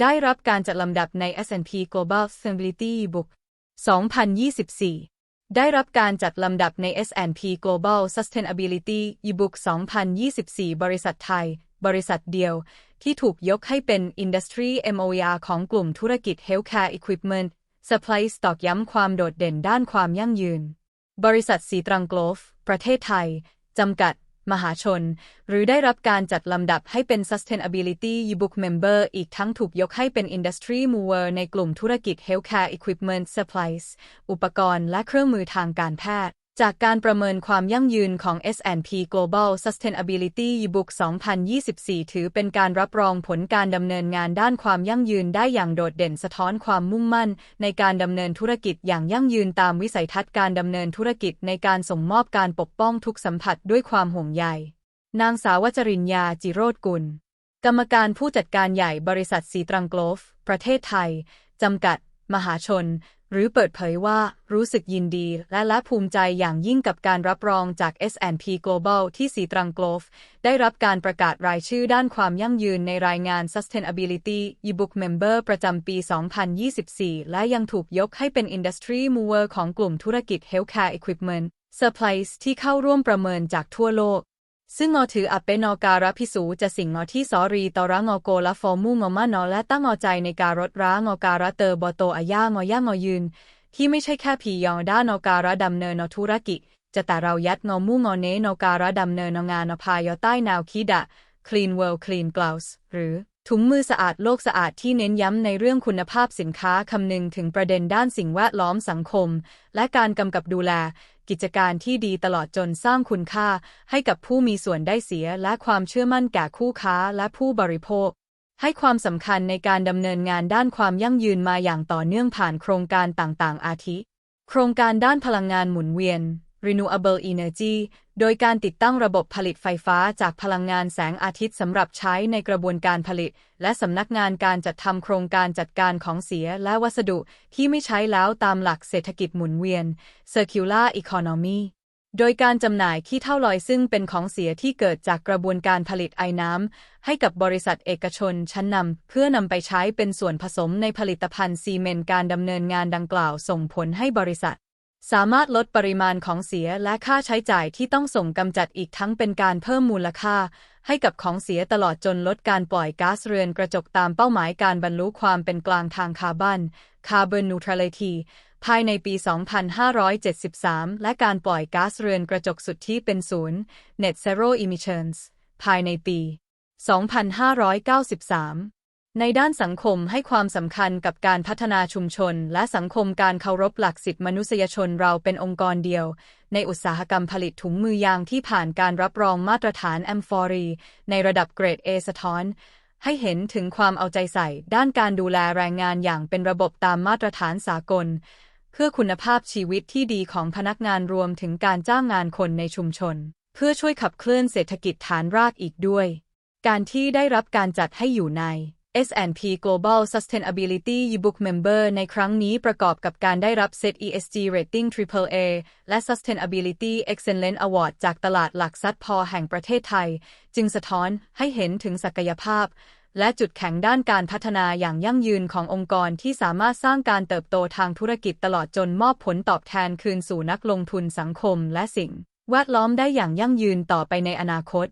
ได้รับการจัดลำดับใน S&P Global Sustainability Book 2024 ได้รับการจัดลำดับใน S&P Global Sustainability Ebook 2024 บริษัทไทย บริษัทเดียว ที่ถูกยกให้เป็น Industry MOR ของกลุ่มธุรกิจ Healthcare Equipment Supply Stock ย้ำความโดดเด่นด้านความยั่งยืน บริษัทสีตรังโกลฟ ประเทศไทย จำกัด มหาชน หรือได้รับการจัดลำดับให้เป็น Sustainability Yearbook Member อีกทั้งถูกยกให้เป็น Industry Mover ในกลุ่มธุรกิจ Healthcare Equipment Supplies อุปกรณ์และเครื่องมือทางการแพทย์ จากการประเมินความยั่งยืนของ S&P Global Sustainability Yearbook 2024 ถือเป็นการรับรองผลการดำเนินงานด้านความยั่งยืนได้อย่างโดดเด่นสะท้อนความมุ่งมั่น ในการดำเนินธุรกิจอย่างยั่งยืนตามวิสัยทัศน์การดำเนินธุรกิจในการส่งมอบการปกป้องทุกสัมผัสด้วยความห่วงใย นางสาวจริญญาจิโรธกุล กรรมการผู้จัดการใหญ่บริษัทสีตรังโกลฟ ประเทศไทยจำกัด มหาชน หรือเปิดเผยว่ารู้สึกยินดีและและภูมิใจอย่างยิ่งกับการรับรองจาก S&P Global ที่สีตรังโกลฟ ได้รับการประกาศรายชื่อด้านความยั่งยืนในรายงาน Sustainability Yearbook Member ประจำปี 2024 และยังถูกยกให้เป็น Industry Mover ของกลุ่มธุรกิจ Healthcare Equipment Supplies ที่เข้าร่วมประเมินจากทั่วโลก ซึ่งงอถืออัปเปนอการะพิสูจะสิ่งงอที่สอรีตอระงอโกละฟอร์มูงอมานอและตั้งงอใจในการรถร้างอการะเตอบอโตอาย่างอย่างอยืน ที่ไม่ใช่แค่ผียองด้านอการะดำเนินอธุรกิจจะแต่เรายัดงอมู่งอเนนอการะดำเนินงานอพายอใต้แนวคิดะ Clean World Clean Gloves หรือถุงมือสะอาดโลกสะอาดที่เน้นย้ำในเรื่องคุณภาพสินค้าคำนึงถึงประเด็นด้านสิ่งแวดล้อมสังคม และการกำกับดูแล กิจการที่ดีตลอดจนสร้างคุณค่าให้กับผู้มีส่วนได้เสียและความเชื่อมั่นแก่คู่ค้าและผู้บริโภค ให้ความสำคัญในการดำเนินงานด้านความยั่งยืนมาอย่างต่อเนื่องผ่านโครงการต่างๆ อาทิ โครงการด้านพลังงานหมุนเวียน Renewable Energy โดยการติดตั้งระบบผลิตไฟฟ้าจากพลังงานแสงอาทิตย์สำหรับใช้ในกระบวนการผลิต และสำนักงานการจัดทำโครงการจัดการของเสียและวัสดุที่ไม่ใช้แล้วตามหลักเศรษฐกิจหมุนเวียน Circular Economy โดยการจำหน่ายขี้เท่าลอยซึ่งเป็นของเสียที่เกิดจากกระบวนการผลิตไอ้น้ำ ให้กับบริษัทเอกชนชั้นนำเพื่อนำไปใช้เป็นส่วนผสมในผลิตภัณฑ์ซีเมนต์การดำเนินงานดังกล่าวส่งผลให้บริษัท สามารถลดปริมาณของเสียและค่าใช้จ่ายที่ต้องส่งกำจัดอีกทั้งเป็นการเพิ่มมูลค่า ให้กับของเสียตลอดจนลดการปล่อยก๊าซเรือนกระจกตามเป้าหมายการบรรลุความเป็นกลางทางคาร์บอน Carbon Neutrality ภายในปี 2573 และการปล่อยก๊าซเรือนกระจกสุดทธิเป็นศูนย์ Net Zero Emissions ภายในปี 2593 ในด้านสังคมให้ความสำคัญกับการพัฒนาชุมชน และสังคมการเคารพหลักสิทธิมนุษยชนเราเป็นองค์กรเดียว ในอุตสาหกรรมผลิตถุงมือยางที่ผ่านการรับรองมาตรฐานแอมฟอรี ในระดับเกรด A สะท้อน ให้เห็นถึงความเอาใจใส่ ด้านการดูแลแรงงานอย่างเป็นระบบตามมาตรฐานสากล เพื่อคุณภาพชีวิตที่ดีของพนักงานรวมถึงการจ้างงานคนในชุมชน เพื่อช่วยขับเคลื่อนเศรษฐกิจฐานรากอีกด้วย การที่ได้รับการจัดให้อยู่ใน S&P Global Sustainability Yearbook Member ในครั้งนี้ประกอบกับการได้รับ Set ESG Rating AAA และ Sustainability Excellence Award จากตลาดหลักทรัพย์พอแห่งประเทศไทย จึงสะท้อนให้เห็นถึงศักยภาพ และจุดแข็งด้านการพัฒนาอย่างยั่งยืนขององค์กรที่สามารถสร้างการเติบโตทางธุรกิจตลอดจนมอบผลตอบแทนคืนสู่นักลงทุนสังคมและสิ่ง แวดล้อมได้อย่างยั่งยืนต่อไปในอนาคต